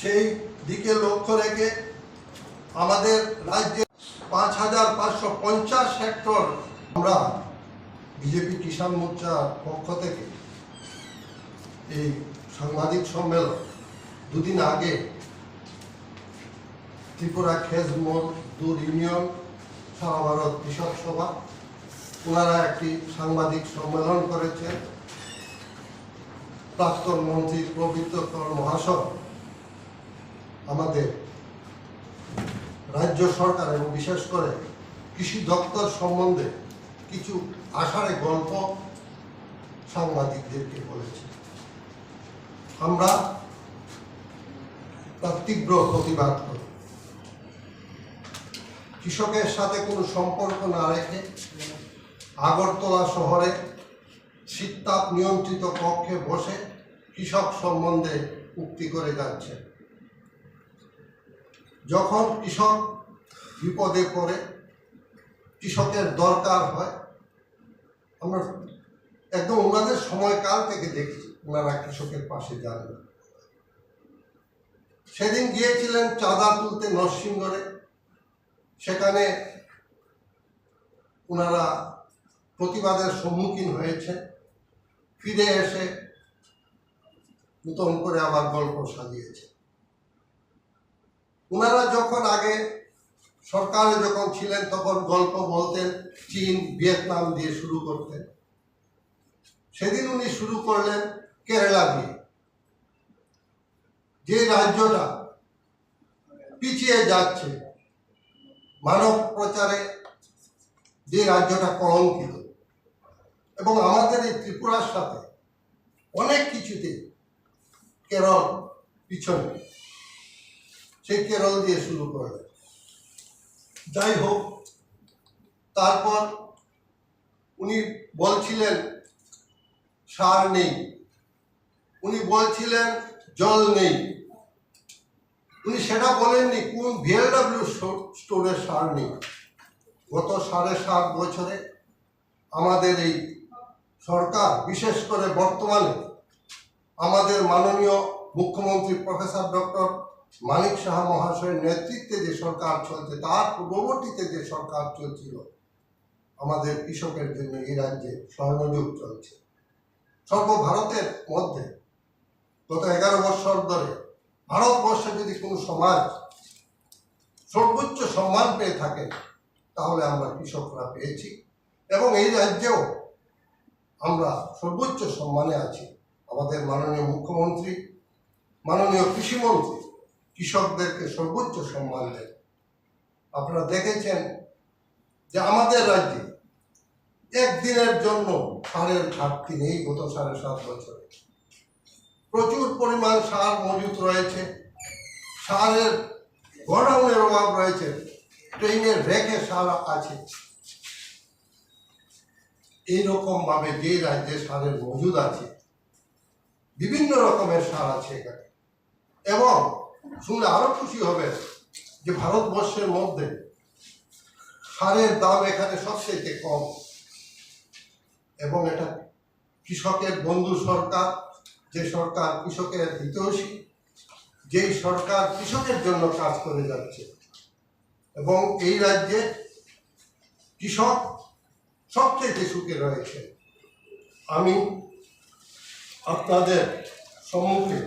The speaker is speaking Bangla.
সেই দিকে লক্ষ্য রেখে আমাদের রাজ্যে পাঁচ হাজার পাঁচশো পঞ্চাশ হেক্টর আমরা বিজেপি কিষাণ মোর্চার পক্ষ থেকে এই সাংবাদিক সম্মেলন দুদিন আগে ত্রিপুরা খেজ মজদুর ইউনিয়ন সারা ভারত কৃষক সভা, ওনারা একটি সাংবাদিক সম্মেলন করেছেন। প্রাক্তন মন্ত্রী পবিত্র কর মহাশয় আমাদের রাজ্য সরকার এবং বিশেষ করে কৃষি দপ্তর সম্বন্ধে কিছু আষাঢ়ে গল্প সাংবাদিকদেরকে বলেছে। আমরা তার তীব্র প্রতিবাদ করি। কৃষকের সাথে কোনো সম্পর্ক না রেখে আগরতলা শহরে শীততাপ নিয়ন্ত্রিত কক্ষে বসে কৃষক সম্বন্ধে উক্তি করে যাচ্ছে যখন কৃষক বিপদে পড়ে, কৃষকের দরকার হয়, আমরা একদম ওনাদের সময়কাল থেকে দেখছি, ওনারা কৃষকের পাশে যান সেদিন গিয়েছিলেন চাঁদা তুলতে নরসিংগড়ে সেখানে ওনারা প্রতিবাদের সম্মুখীন হয়েছে ফিরে এসে নতুন করে আবার গল্প সাজিয়েছে ওনারা যখন আগে সরকারে যখন ছিলেন, তখন গল্প বলতেন, চীন, ভিয়েতনাম দিয়ে শুরু করতেন। সেদিন উনি শুরু করলেন কেরালা দিয়ে। যে রাজ্যটা পিছিয়ে যাচ্ছে, মানব প্রচারে যে রাজ্যটা কলঙ্কিত। এবং আমাদের এই ত্রিপুরার সাথে অনেক কিছুতে কেরল পিছনে। কেরল দিয়ে শুরু করলেন যাই হোক, তারপর উনি বলছিলেন, সার নেই। উনি বলছিলেন, জল নেই। উনি সেটা বলেননি, কোন ভিএলডাব্লিউ স্টোরের সার নেই। গত সাড়ে সাত বছরে আমাদের এই সরকার, বিশেষ করে বর্তমানে আমাদের মাননীয় মুখ্যমন্ত্রী প্রফেসর ডক্টর মানিক সাহা মহাশয়ের নেতৃত্বে যে সরকার চলছে, তার পূর্ববর্তীতে যে সরকার চলছিল, আমাদের কৃষকের জন্য এই রাজ্যে স্বর্ণযুগ চলছে। সর্বভারতের মধ্যে গত এগারো বছর ধরে ভারতবর্ষে যদি কোনো সমাজ সর্বোচ্চ সম্মান পেয়ে থাকে, তাহলে আমরা কৃষকরা পেয়েছি এবং এই রাজ্যেও আমরা সর্বোচ্চ সম্মানে আছি। আমাদের মাননীয় মুখ্যমন্ত্রী, মাননীয় কৃষিমন্ত্রী কৃষকদেরকে সর্বোচ্চ সম্মান দেন আপনারা দেখেছেন যে আমাদের রাজ্যে একদিনের জন্য সারের ঘাটতি নেই গত সাড়ে সাত বছরে। প্রচুর পরিমাণ সার মজুত রয়েছে। সারের গোডাউনের অভাব রয়েছে। ট্রেনের রেখে সার আছে। এইরকম ভাবে যে রাজ্যে সারের মজুদ আছে, বিভিন্ন রকমের সার আছে এখানে। এবং শুনলে আরও খুশি হবে যে ভারতবর্ষের মধ্যে সারের দাম এখানে সবচেয়ে কম। এবং এটা কৃষকের বন্ধু সরকার, যে সরকার কৃষকের হিতৈষী, যেই সরকার কৃষকের জন্য কাজ করে যাচ্ছে। এবং এই রাজ্যে কৃষক সবচেয়ে সুখে রয়েছে। আমি আপনাদের সম্মুখে